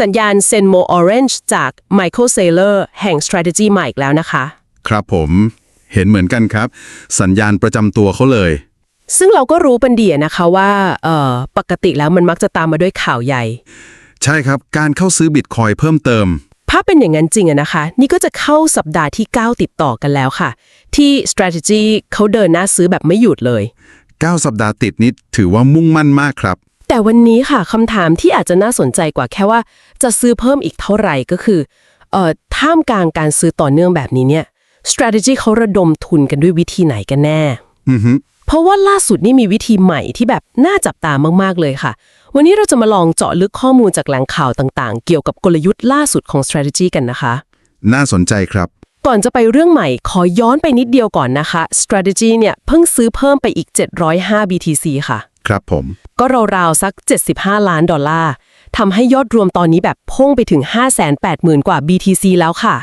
สัญญาณ Send More Orange จาก Michael Saylor แห่ง Strategy ใหม่อีกแล้วนะคะ ครับผมเห็นเหมือนกันครับ สัญญาณประจำตัวเขาเลย ซึ่งเราก็รู้เป็นเดียนะคะว่าเอ่อปกติแล้วมันมักจะตามมาด้วยข่าวใหญ่ ใช่ครับการเข้าซื้อบิตคอยเพิ่มเติม ถ้าเป็นอย่างนั้นจริงอะนะคะ นี่ก็จะเข้าสัปดาห์ที่ 9 ติดต่อกันแล้วค่ะ ที่ strategy เขาเดินหน้าซื้อแบบไม่หยุดเลย 9 สัปดาห์ติดนี้ถือว่ามุ่งมั่นมากครับ แต่วันนี้ค่ะคำถามที่อาจจะน่าสนใจกว่าแค่ว่า จะซื้อเพิ่มอีกเท่าไหร่ก็คือเอ่อท่ามกลางการซื้อต่อเนื่องแบบนี้เนี่ย strategy เขาระดมทุนกันด้วยวิธีไหนกันแน่ อือฮึเพราะว่าล่าสุดนี่มีวิธีใหม่ที่แบบน่าจับตามาก ๆ เลยค่ะ วันนี้เราจะมาลองเจาะลึกข้อมูลจากแหล่งข่าวต่างๆ เกี่ยวกับกลยุทธ์ล่าสุดของ strategy กันนะคะ น่าสนใจครับ ก่อนจะไปเรื่องใหม่ขอย้อนไปนิดเดียวก่อนนะคะ strategy เนี่ยเพิ่งซื้อเพิ่มไปอีก 705 BTC ค่ะ ครับผม ก็ราวๆสัก 75 ล้านดอลลาร์ทำให้ยอดรวมตอนนี้แบบพุ่งไปถึง 580,000 กว่า BTC แล้วค่ะ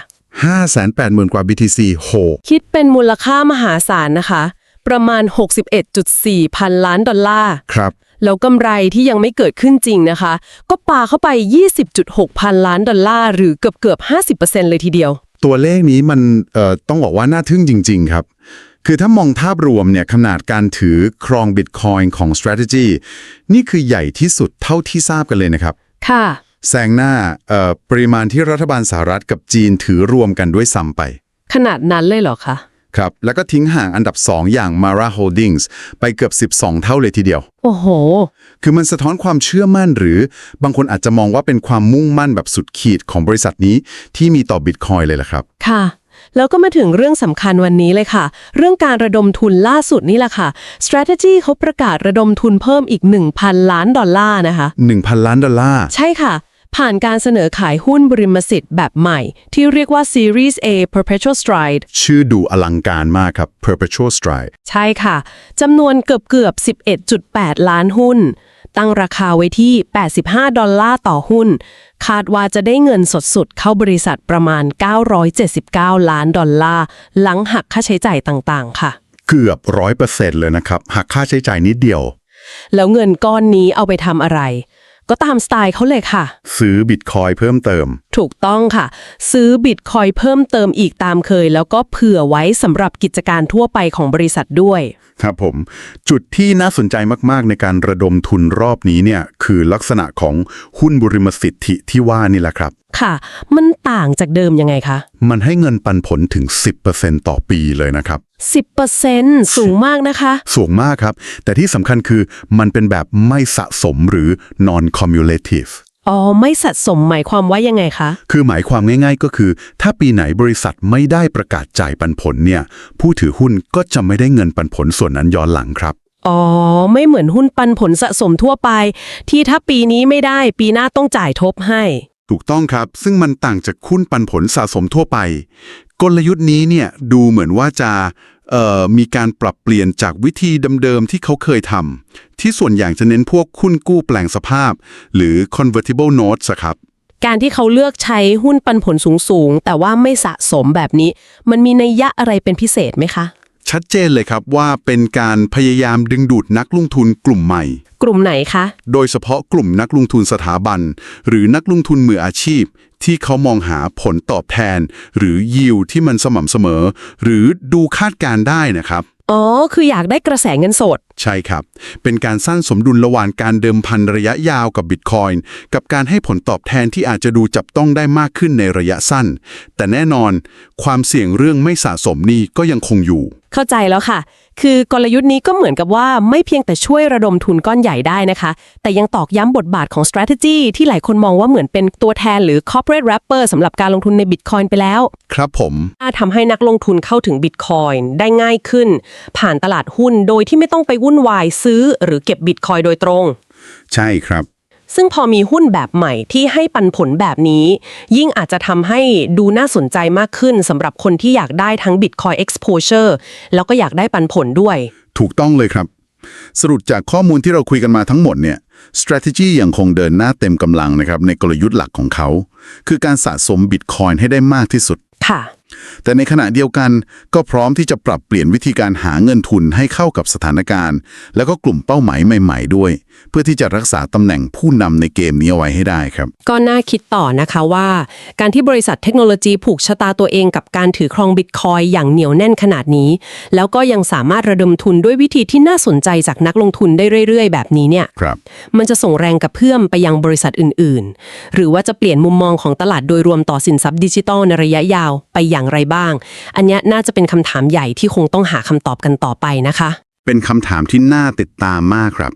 580,000 กว่า BTC โห คิดเป็นมูลค่ามหาศาลนะคะ ประมาณ 61.4 พันล้านดอลลาร์ ครับ แล้วกำไรที่ยังไม่เกิดขึ้นจริงนะคะ ก็ปาเข้าไป 20.6 พันล้านดอลลาร์ หรือเกือบเกือบๆ50%เลยทีเดียว ตัวเลขนี้มันเอ่อต้องบอกว่าน่าทึ่งจริง ๆ ครับ คือถ้ามองภาพรวมเนี่ยขนาดการถือครอง Bitcoin ของ Strategy นี่คือใหญ่ที่สุดเท่าที่ทราบกันเลยนะครับ ค่ะ แซงหน้าเอ่อปริมาณที่รัฐบาลสหรัฐกับจีนถือรวมกันด้วยซ้ำไป ขนาดนั้นเลยเหรอคะ ครับ แล้วก็ทิ้งห่างอันดับ 2 อย่าง Mara Holdings ไปเกือบ 12 เท่าเลยทีเดียว โอ้โห คือมันสะท้อนความเชื่อมั่นหรือบางคนอาจจะมองว่าเป็นความมุ่งมั่นแบบสุดขีดของบริษัทนี้ที่มีต่อบิตคอยเลยแหละครับ ค่ะ แล้วก็มาถึงเรื่องสำคัญวันนี้เลยค่ะ เรื่องการระดมทุนล่าสุดนี่แหละค่ะ strategy เขาประกาศระดมทุนเพิ่มอีก 1,000 ล้านดอลลาร์นะคะ 1,000 ล้านดอลลาร์ ใช่ค่ะ ผ่านการเสนอขายหุ้นบริมสิทธิ์แบบใหม่ ที่เรียกว่า Series A Perpetual Stride ชื่อดูอลังการมากครับ Perpetual Stride ใช่ค่ะจำนวนเกือบเกือบๆ11.8 ล้านหุ้น ตั้งราคาไว้ที่ 85 ดอลลาร์ต่อหุ้น คาดว่าจะได้เงินสดๆเข้าบริษัทประมาณ 979 ล้านดอลลาร์ หลังหักค่าใช้จ่ายต่างๆ ค่ะ เกือบร้อยเปอร์เซ็นต์เลยนะครับ หักค่าใช้จ่ายนิดเดียว แล้วเงินก้อนนี้เอาไปทำอะไร ก็ตามสไตล์เขาเลยค่ะ ซื้อบิตคอยเพิ่มเติม ถูกต้องค่ะ ซื้อบิตคอยเพิ่มเติมอีกตามเคย แล้วก็เผื่อไว้สำหรับกิจการทั่วไปของบริษัทด้วย ครับผม จุดที่น่าสนใจมาก ๆ ในการระดมทุนรอบนี้เนี่ยคือลักษณะของหุ้นบุริมสิทธิที่ว่านี่แหละครับ ค่ะ มันต่างจากเดิมยังไงคะ มันให้เงินปันผลถึง 10%ต่อปีเลยนะครับ 10%สูงมากนะคะ สูงมากครับ แต่ที่สำคัญคือมันเป็นแบบไม่สะสมหรือ non cumulative อ๋อ ไม่สะสมหมายความว่ายังไงคะ คือหมายความง่ายๆก็คือ ถ้าปีไหนบริษัทไม่ได้ประกาศจ่ายปันผลเนี่ย ผู้ถือหุ้นก็จะไม่ได้เงินปันผลส่วนนั้นย้อนหลังครับ อ๋อ ไม่เหมือนหุ้นปันผลสะสมทั่วไป ที่ถ้าปีนี้ไม่ได้ปีหน้าต้องจ่ายทบให้ ถูกต้องครับ ซึ่งมันต่างจากหุ้นปันผลสะสมทั่วไป กลยุทธ์นี้เนี่ยดูเหมือนว่าจะเอ่อมีการปรับเปลี่ยนจากวิธีเดิมๆที่เขาเคยทำที่ส่วนใหญ่จะเน้นพวกหุ้นกู้แปลงสภาพ หรือ convertible notes ครับการที่เขาเลือกใช้หุ้นปันผลสูงๆ แต่ว่าไม่สะสมแบบนี้ มันมีนัยยะอะไรเป็นพิเศษไหมคะ ชัดเจนเลยครับว่าเป็นการพยายามดึงดูดนักลงทุนกลุ่มใหม่ กลุ่มไหนคะ โดยเฉพาะกลุ่มนักลงทุนสถาบัน หรือนักลงทุนมืออาชีพ ที่เขามองหาผลตอบแทน หรือยิวที่มันสม่ำเสมอ หรือดูคาดการณ์ได้นะครับ อ๋อ คืออยากได้กระแสเงินสด ใช่ครับ เป็นการสร้างสมดุลระหว่างการเดิมพันระยะยาวกับบิตคอยน์กับการให้ผลตอบแทนที่อาจจะดูจับต้องได้มากขึ้นในระยะสั้น แต่แน่นอน ความเสี่ยงเรื่องไม่สะสมนี่ก็ยังคงอยู่ เข้าใจแล้วค่ะ คือกลยุทธ์นี้ก็เหมือนกับว่าไม่เพียงแต่ช่วยระดมทุนก้อนใหญ่ได้นะคะ แต่ยังตอกย้ำบทบาทของ strategy ที่หลายคนมองว่าเหมือนเป็นตัวแทนหรือ corporate wrapper สำหรับการลงทุนใน Bitcoin ไปแล้ว ครับผมถ้าทำให้นักลงทุนเข้าถึง Bitcoin ได้ง่ายขึ้น ผ่านตลาดหุ้นโดยที่ไม่ต้องไปวุ่นวายซื้อ หรือเก็บ Bitcoin โดยตรง ใช่ครับ ซึ่งพอมีหุ้นแบบใหม่ที่ให้ปันผลแบบนี้ ยิ่งอาจจะทำให้ดูน่าสนใจมากขึ้นสำหรับคนที่อยากได้ทั้ง Bitcoin exposure แล้วก็อยากได้ปันผลด้วย ถูกต้องเลยครับ สรุปจากข้อมูลที่เราคุยกันมาทั้งหมดเนี่ย strategy ยังคงเดินหน้าเต็มกำลังนะครับในกลยุทธ์หลักของเขา คือการสะสม Bitcoin ให้ได้มากที่สุด ค่ะ แต่ในขณะเดียวกันก็พร้อมที่จะปรับเปลี่ยนวิธีการหาเงินทุนให้เข้ากับสถานการณ์ แล้วก็กลุ่มเป้าหมายใหม่ๆด้วย เพื่อที่จะรักษาตำแหน่งผู้นำในเกมนี้เอาไว้ให้ได้ครับ ก็น่าคิดต่อนะคะว่า การที่บริษัทเทคโนโลยีผูกชะตาตัวเองกับการถือครองบิตคอยอย่างเหนียวแน่นขนาดนี้ แล้วก็ยังสามารถระดมทุนด้วยวิธีที่น่าสนใจจากนักลงทุนได้เรื่อย ๆ แบบนี้เนี่ยครับมันจะส่งแรงกระเพื่อมไปยังบริษัทอื่น ๆ หรือว่าจะเปลี่ยนมุมมองของตลาดโดยรวมต่อสินทรัพย์ดิจิทัลในระยะยาว ไปอย่างไรบ้าง อันเนี้ยน่าจะเป็นคำถามใหญ่ที่คงต้องหาคำตอบกันต่อไปนะคะ เป็นคำถามที่น่าติดตามมากครับ